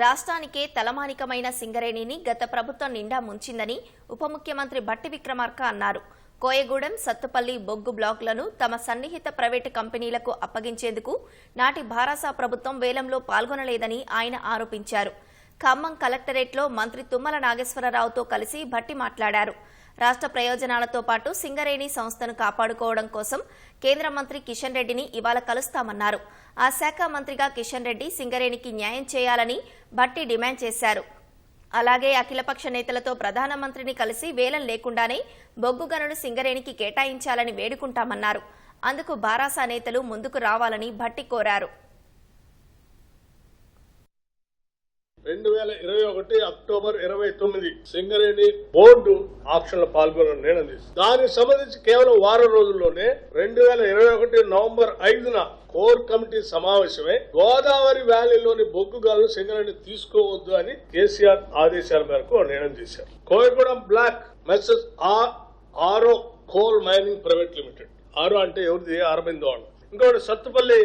రాష్ట్రానికే తలమానికమైన సింగరేణిని గత ప్రభుత్వం నిండా ముంచిందని ఉప ముఖ్యమంత్రి బట్టి విక్రమార్క అన్నారు. కోయగూడెం సత్తుపల్లి బొగ్గు బ్లాక్లను తమ సన్నిహిత ప్రైవేటు కంపెనీలకు అప్పగించేందుకు నాటి భారాసా ప్రభుత్వం వేలంలో పాల్గొనలేదని ఆయన ఆరోపించారు. ఖమ్మం కలెక్టరేట్లో మంత్రి తుమ్మల నాగేశ్వరరావుతో కలిసి భట్టి మాట్లాడారు. రాష్ట్ర ప్రయోజనాలతో పాటు సింగరేణి సంస్థను కాపాడుకోవడం కోసం కేంద్ర మంత్రి కిషన్ రెడ్డిని ఇవాళ కలుస్తామన్నారు. ఆ శాఖ మంత్రిగా కిషన్ రెడ్డి సింగరేణికి న్యాయం చేయాలని భట్టి డిమాండ్ చేశారు. అలాగే అఖిలపక్ష నేతలతో ప్రధానమంత్రిని కలిసి వేలం లేకుండానే బొగ్గు గనులు సింగరేణికి కేటాయించాలని వేడుకుంటామన్నారు. అందుకు బారాసా నేతలు ముందుకు రావాలని భట్టి కోరారు. రెండు వేల ఇరవై ఒకటి అక్టోబర్ ఇరవై తొమ్మిది సింగరేణి బోర్డు ఆప్షన్లో పాల్గొనడం నిర్ణయం తీసుకుంది దానికి సంబంధించి కేవలం వారం రోజుల్లోనే రెండు వేల ఇరవై ఒకటి నవంబర్ ఐదున కోర్ కమిటీ సమావేశమై గోదావరి వ్యాలీలోని బొగ్గు గాలు సింగరేణి తీసుకోవద్దు అని కేసీఆర్ ఆదేశాల మేరకు నిర్ణయం చేశారు. Koyagudem block messrs R Aro coal mining private limited. Aro అంటే ఎవరిది? అరవిందో వాళ్ళు ఇంకోటి సత్తుపల్లి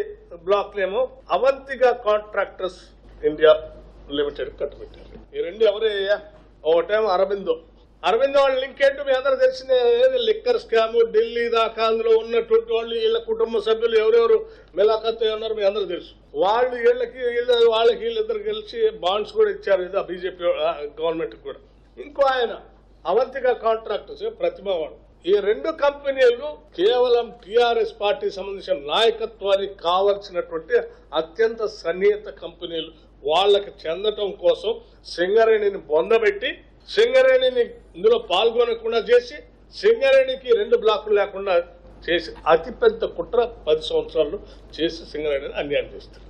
బ్లాక్ నేమో అవంతిగా కాంట్రాక్టర్స్ ఇండియా లిమిటెడ్ కట్టుబెట్టారు ఈ రెండు ఎవరయ్యా ఒకటేమో అరబిందో. అరవిందో వాళ్ళ లింక్ ఏంటో మీ అందరూ తెలిసిందే లిక్కర్ స్కామ్ ఢిల్లీ దాకా అందులో ఉన్నటువంటి వాళ్ళు వీళ్ళ కుటుంబ సభ్యులు ఎవరెవరు మిలాఖత్ ఉన్నారు మీ అందరూ తెలుసు. వాళ్ళు వీళ్ళకి వీళ్ళ వాళ్ళకి వీళ్ళిద్దరు కలిసి బాండ్స్ కూడా ఇచ్చారు ఇది బీజేపీ గవర్నమెంట్ కూడా. ఇంకో ఆయన అవంతిక కాంట్రాక్టర్స్ ప్రతిమవాడు ఈ రెండు కంపెనీలు కేవలం టిఆర్ఎస్ పార్టీ సంబంధించిన నాయకత్వానికి కావలసినటువంటి అత్యంత సన్నిహిత కంపెనీలు. వాళ్ళకి చెందటం కోసం సింగరేణిని బొందబెట్టి సింగరేణిని ఇందులో పాల్గొనకుండా చేసి సింగరేణికి రెండు బ్లాకులు లేకుండా చేసి అతిపెద్ద కుట్ర పది సంవత్సరాలు చేసి సింగరేణిని అన్యాయం చేస్తారు.